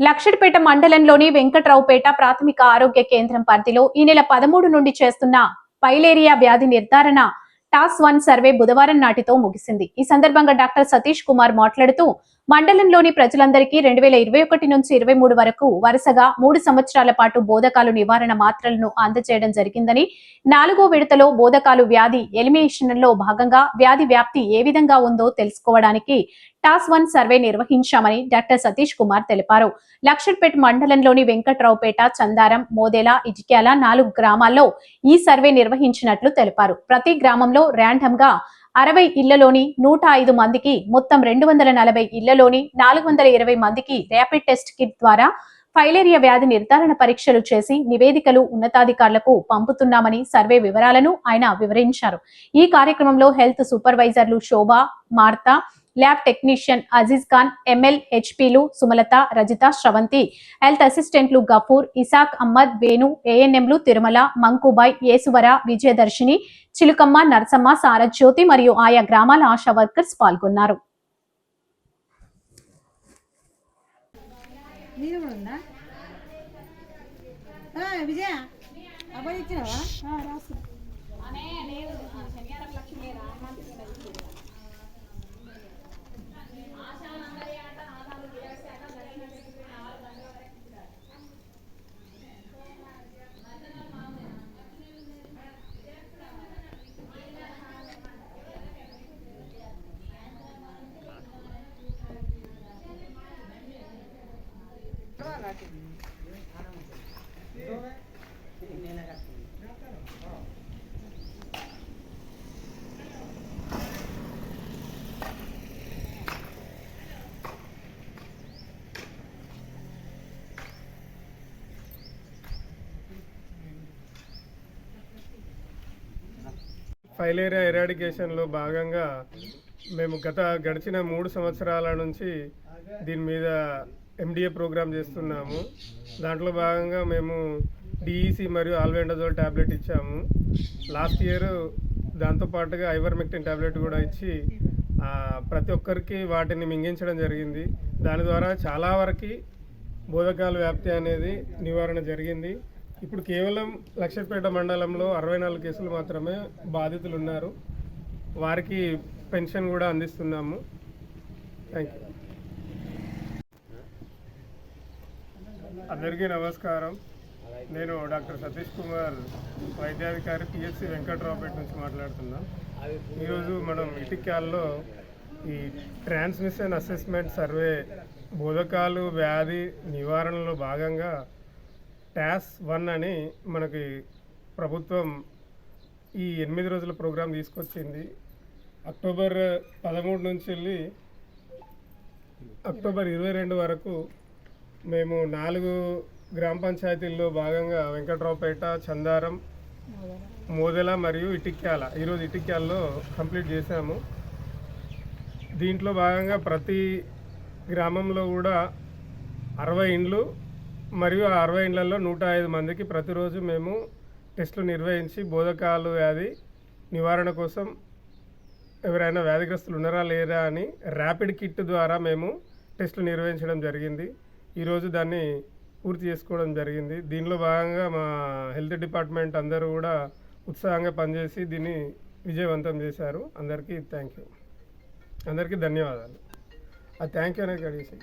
లక్షడిపేట మండలంలోని వెంకట్రావుపేట ప్రాథమిక ఆరోగ్య కేంద్రం పరిధిలో ఈ నెల పదమూడు నుండి చేస్తున్న పైలేరియా వ్యాధి నిర్ధారణ టాస్ వన్ సర్వే బుధవారం నాటితో ముగిసింది. ఈ సందర్భంగా డాక్టర్ సతీష్ కుమార్ మాట్లాడుతూ మండలంలోని ప్రజలందరికీ రెండు వేల ఇరవై ఒకటి నుంచి ఇరవై మూడు వరకు వరుసగా మూడు సంవత్సరాల పాటు బోధకాలు నివారణ మాత్రలను అందజేయడం జరిగిందని నాలుగో విడతలో బోధకాలు వ్యాధి ఎలిమినేషన్లో భాగంగా వ్యాధి వ్యాప్తి ఏ విధంగా ఉందో తెలుసుకోవడానికి టాస్ వన్ సర్వే నిర్వహించామని డాక్టర్ సతీష్ కుమార్ తెలిపారు. లక్షడ్పేట్ మండలంలోని వెంకట్రావుపేట చందారం మోదేల ఇజిక్యాల నాలుగు గ్రామాల్లో ఈ సర్వే నిర్వహించినట్లు తెలిపారు. ప్రతి గ్రామంలో ర్యాండమ్గా అరవై ఇళ్ళలోని నూట ఐదు మందికి మొత్తం రెండు వందల నలభై ఇళ్ళలోని నాలుగు వందల ఇరవై మందికి ర్యాపిడ్ టెస్ట్ కిట్ ద్వారా ఫైలేరియా వ్యాధి నిర్ధారణ పరీక్షలు చేసి నివేదికలు ఉన్నతాధికారులకు పంపుతున్నామని సర్వే వివరాలను ఆయన వివరించారు. ఈ కార్యక్రమంలో health సూపర్వైజర్లు Shobha Martha lab technician Aziz Khan ML హెచ్పీలు Sumalatha Rajitha Sravanthi health అసిస్టెంట్లు గఫూర్ ఇసాక్ అహ్మద్ వేణు ఏఎన్ఎంలు తిరుమల మంకుబాయ్ యేసువర విజయదర్శిని చిలుకమ్మ నరసమ్మ సారజ్యోతి మరియు ఆయా గ్రామాల ఆశా వర్కర్స్ పాల్గొన్నారు. కూడా ఉందా? విజయ అబ్బాయి ఇచ్చినావా రాసు. ఫైలేరియా ఎరాడికేషన్లో భాగంగా మేము గత గడిచిన మూడు సంవత్సరాల నుంచి దీని మీద ఎండిఏ ప్రోగ్రామ్ చేస్తున్నాము. దాంట్లో భాగంగా మేము డిఈసి మరియు ఆల్వెండజోల్ ట్యాబ్లెట్ ఇచ్చాము. లాస్ట్ ఇయర్ దాంతోపాటుగా ఐవర్మెక్టిన్ ట్యాబ్లెట్ కూడా ఇచ్చి ప్రతి ఒక్కరికి వాటిని మింగించడం జరిగింది. దాని ద్వారా చాలా వరకు బోధకాల వ్యాప్తి అనేది నివారణ జరిగింది. ఇప్పుడు కేవలం లక్షపేట మండలంలో అరవై నాలుగు కేసులు మాత్రమే బాధితులు ఉన్నారు. వారికి పెన్షన్ కూడా అందిస్తున్నాము. థ్యాంక్ యూ అందరికీ నమస్కారం. నేను డాక్టర్ సతీష్ కుమార్ వైద్యాధికారి పిహెచ్సి వెంకట్రావుపేట నుంచి మాట్లాడుతున్నా. ఈరోజు మనం ఇటిక్యాల్లో ఈ ట్రాన్స్మిషన్ అసెస్మెంట్ సర్వే బోధకాలు వ్యాధి నివారణలో భాగంగా ట్యాస్ వన్ అని మనకి ప్రభుత్వం ఈ ఎనిమిది రోజుల ప్రోగ్రాం తీసుకొచ్చింది. అక్టోబర్ పదమూడు నుంచి వెళ్ళి అక్టోబర్ ఇరవై రెండు వరకు మేము నాలుగు గ్రామ పంచాయతీల్లో భాగంగా వెంకట్రావుపేట చందారం మోదెల మరియు ఇటిక్యాల ఈరోజు ఇటిక్యాలలో కంప్లీట్ చేశాము. దీంట్లో భాగంగా ప్రతి గ్రామంలో కూడా అరవై ఇండ్లు మరియు ఆ అరవై ఇండ్లలో నూట ఐదు మందికి ప్రతిరోజు మేము టెస్టులు నిర్వహించి బోధకాలు వ్యాధి నివారణ కోసం ఎవరైనా వ్యాధిగ్రస్తులు ఉన్నారా లేరా అని ర్యాపిడ్ కిట్ ద్వారా మేము టెస్టులు నిర్వహించడం జరిగింది. ఈరోజు దాన్ని పూర్తి చేసుకోవడం జరిగింది. దీనిలో భాగంగా మా హెల్త్ డిపార్ట్మెంట్ అందరూ కూడా ఉత్సాహంగా పనిచేసి దీన్ని విజయవంతం చేశారు. అందరికీ థ్యాంక్ యూ. అందరికీ ధన్యవాదాలు. ఆ థ్యాంక్ యూ అనేది అడిగేసి